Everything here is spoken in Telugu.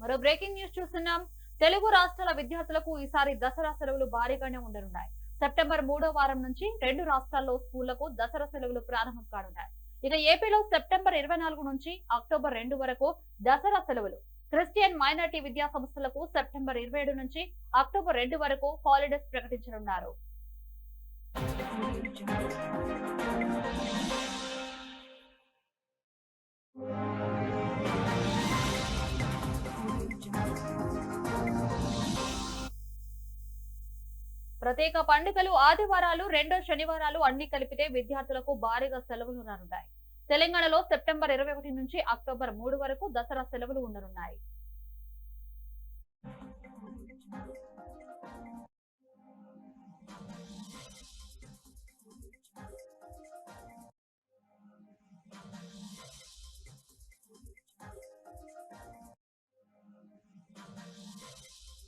మరో బ్రేకింగ్ న్యూస్ చూస్తున్నాం. తెలుగు రాష్ట్రాల విద్యార్థులకు ఈసారి దసరా సెలవులు భారీగానే ఉండనున్నాయి. సెప్టెంబర్ మూడో వారం నుంచి రెండు రాష్ట్రాల్లో స్కూళ్ళకు దసరా సెలవులు ప్రారంభం కానున్నాయి. ఇక ఏపీలో సెప్టెంబర్ ఇరవై నాలుగు నుంచి అక్టోబర్ రెండు వరకు దసరా సెలవులు. క్రిస్టియన్ మైనార్టీ విద్యా సంస్థలకు సెప్టెంబర్ ఇరవై ఏడు నుంచి అక్టోబర్ రెండు వరకు హాలిడేస్ ప్రకటించనున్నారు. ప్రత్యేక పండుగలు ఆదివారాలు రెండో శనివారాలు అన్ని కలిపితే విద్యార్థులకు భారీగా సెలవులు రానున్నాయి. తెలంగాణలో సెప్టెంబర్ ఇరవై ఒకటి నుంచి అక్టోబర్ మూడు వరకు దసరా సెలవులు ఉండనున్నాయి.